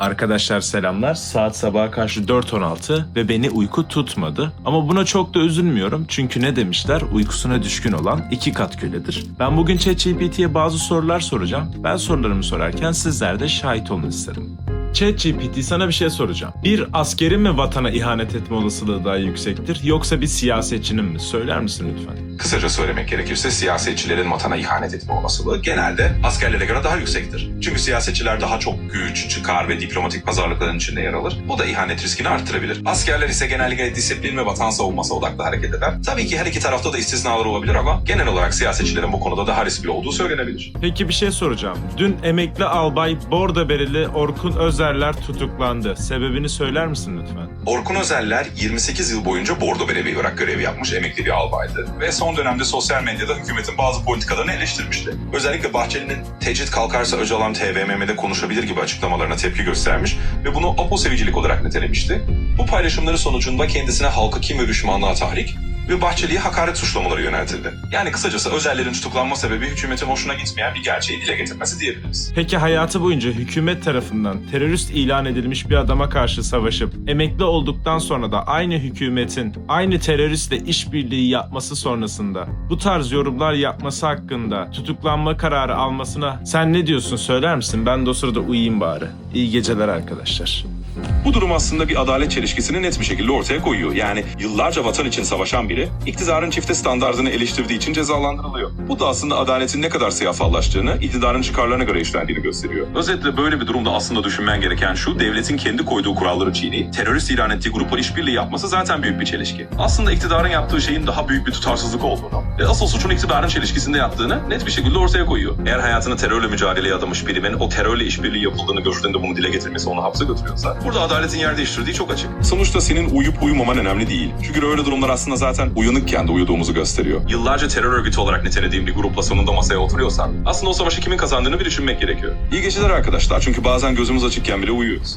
Arkadaşlar selamlar. Saat sabaha karşı 4.16 ve beni uyku tutmadı. Ama buna çok da üzülmüyorum çünkü ne demişler? Uykusuna düşkün olan iki kat köledir. Ben bugün ChatGPT'ye bazı sorular soracağım. Ben sorularımı sorarken sizler de şahit olun istedim. ChatGPT sana bir şey soracağım. Bir askerin mi vatana ihanet etme olasılığı daha yüksektir yoksa bir siyasetçinin mi? Söyler misin lütfen? Kısaca söylemek gerekirse siyasetçilerin vatana ihanet etme olasılığı genelde askerlere göre daha yüksektir. Çünkü siyasetçiler daha çok güç, çıkar ve diplomatik pazarlıkların içinde yer alır. Bu da ihanet riskini arttırabilir. Askerler ise genellikle disiplin ve vatan savunması odaklı hareket eder. Tabii ki her iki tarafta da istisnalar olabilir ama genel olarak siyasetçilerin bu konuda daha riskli olduğu söylenebilir. Peki bir şey soracağım. Dün emekli albay Bordo Bereli Orkun Özerler tutuklandı. Sebebini söyler misin lütfen? Orkun Özeller 28 yıl boyunca Bordo Belevi olarak görev yapmış emekli bir albaydı ve son dönemde sosyal medyada hükümetin bazı politikalarını eleştirmişti. Özellikle Bahçeli'nin tecrit kalkarsa Öcalan TVMM'de konuşabilir gibi açıklamalarına tepki göstermiş ve bunu Apo sevicilik olarak nitelemişti. Bu paylaşımları sonucunda kendisine halka kim ve düşmanlığa tahrik ve Bahçeli'ye hakaret suçlamaları yöneltildi. Yani kısacası Özerler'in tutuklanma sebebi hükümetin hoşuna gitmeyen bir gerçeği dile getirmesi diyebiliriz. Peki hayatı boyunca hükümet tarafından terörist ilan edilmiş bir adama karşı savaşıp emekli olduktan sonra da aynı hükümetin aynı teröristle işbirliği yapması sonrasında bu tarz yorumlar yapması hakkında tutuklanma kararı almasına sen ne diyorsun söyler misin? Ben de o sırada uyuyayım bari. İyi geceler arkadaşlar. Bu durum aslında bir adalet çelişkisini net bir şekilde ortaya koyuyor. Yani yıllarca vatan için savaşan biri iktidarın çifte standartını eleştirdiği için cezalandırılıyor. Bu da aslında adaletin ne kadar siyafallaştığını, iktidarın çıkarlarına göre işlendiğini gösteriyor. Özetle böyle bir durumda aslında düşünmen gereken şu, devletin kendi koyduğu kuralları çiğneyip terörist ilan ettiği grupla işbirliği yapması zaten büyük bir çelişki. Aslında iktidarın yaptığı şeyin daha büyük bir tutarsızlık olduğunu ve asıl suçun iktidarın çelişkisinde yattığını net bir şekilde ortaya koyuyor. Eğer hayatını terörle mücadeleye adamış birimin o terörle işbirliği yapıldığını gördüğünde bunu dile getirmesi onu hapse götürüyorsa burada adaletin yer değiştirdiği çok açık. Sonuçta senin uyup uyumaman önemli değil. Çünkü öyle durumlar aslında zaten uyanıkken de uyuduğumuzu gösteriyor. Yıllarca terör örgütü olarak nitelediğim bir grupla sonunda masaya oturuyorsan aslında o savaşı kimin kazandığını bir düşünmek gerekiyor. İyi geceler arkadaşlar çünkü bazen gözümüz açıkken bile uyuyoruz.